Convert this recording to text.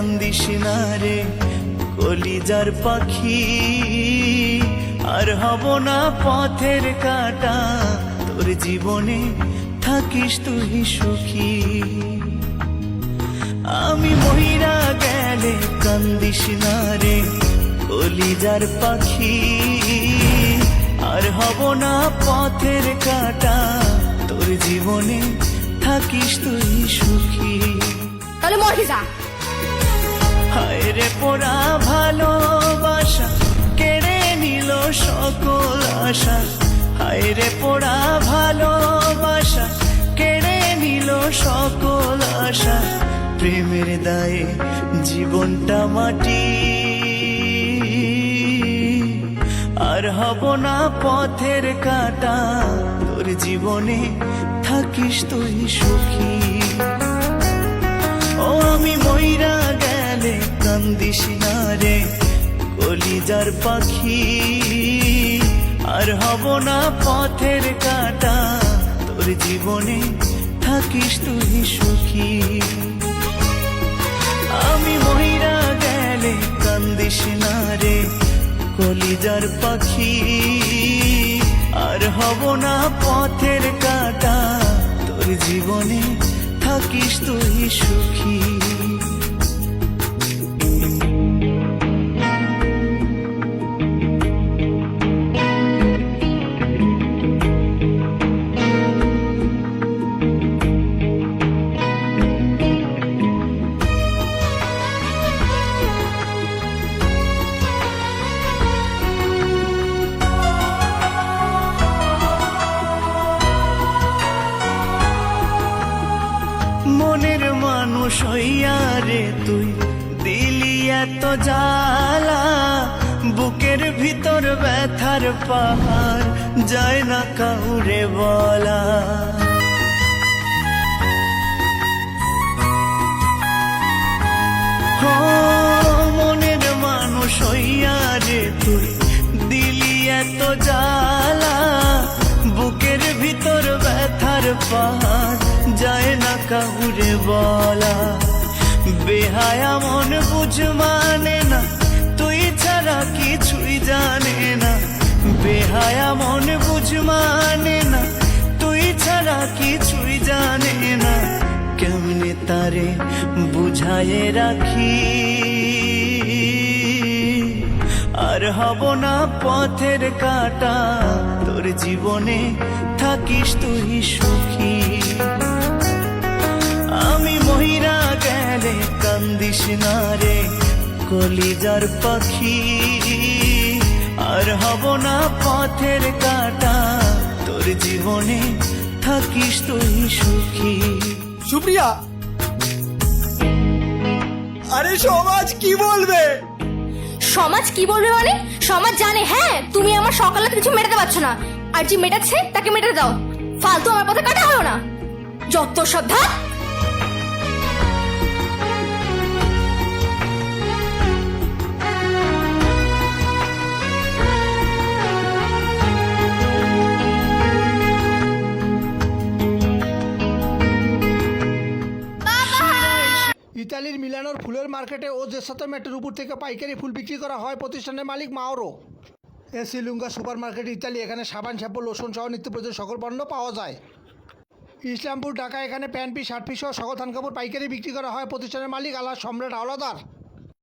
কান্দিস না রে, কলিজার পাখি। আর হব না পথের কাটা, তোর জীবনে থাকিস তুই সুখী। আমি মহিরা গেলে কান্দিস না রে, কলিজার পাখি। আর হব না পথের কাটা, তোর জীবনে থাকিস তুই সুখী। তাহলে হায় রে পোড়া ভালোবাসা, কেড়ে নিল সকল আশা। রে পোড়া ভালোবাসা, কেড়ে নিল সকল আশা। প্রেমের দায়ে জীবনটা মাটি। আর হব না পথের কাটা, তোর জীবনে থাকিস তুই সুখী। কান্দিস না কলিজার পাখি। আর হব না পথের কাটা, তোর জীবনে থাকিস তুই সুখী। আমি মহিরা গেলে কান্দিস না রে, কলিজার পাখি। আর হব না পথের কাটা, তোর জীবনে থাকিস তুই সুখী। হইয়া রে তুই দিলি এত জ্বালা। বুকের ভিতর ব্যথার পাহাড় যায় না কাউরে বলা। মনের মানুষ হইয়া রে তুই দিলি এত জ্বালা। বুকের ভিতর ব্যথার পাহাড় যায় না কাউরে বলা। বেহায়া মন বুঝ মানে না। তুই ছাড়া কিছুই জানে না। বেহায়া মন বুঝ মানে না। তুই ছাড়া কিছুই জানে না। কেমনে তারে বুঝায়ে রাখি? আর হব না পথের কাটা। তোর জীবনে থাকিস তুই সুখী। আমি মহিরা গেলে কান্দিস না রে কলিজার পাখি। আর হব না পথের কাটা তোর জীবনে থাকিস তুই সুখী। সুপ্রিয়া! আরে সমাজ কি বলবে? সমাজ কি বলবে মানে? সমাজ জানে হ্যাঁ তুমি আমার সকালে কিছু মেটাতে পারছ না। আর যে মেটাচ্ছে তাকে মেটাতে দাও। ফালতু আমার পথে কাটা হলো না। যত সব ধাপ মিলানোর ফুলের মার্কেটে ও দেড়শত মেটের উপর থেকে পাইকারি ফুল বিক্রি করা হয় প্রতিষ্ঠানের মালিক মাওরো। এ শ্রীলঙ্কা সুপার মার্কেট ইত্যাদি এখানে সাবান, শ্যাম্পু, লোশন সহ নিত্য প্রয়োজন সকল পণ্য পাওয়া যায়। ইসলামপুর, ঢাকা, এখানে প্যান্ট পিস, শার্ট পিস সহ সকল থান কাপড় পাইকারি বিক্রি করা হয় প্রতিষ্ঠানের মালিক আল্লাহ সম্রাট আওলাদার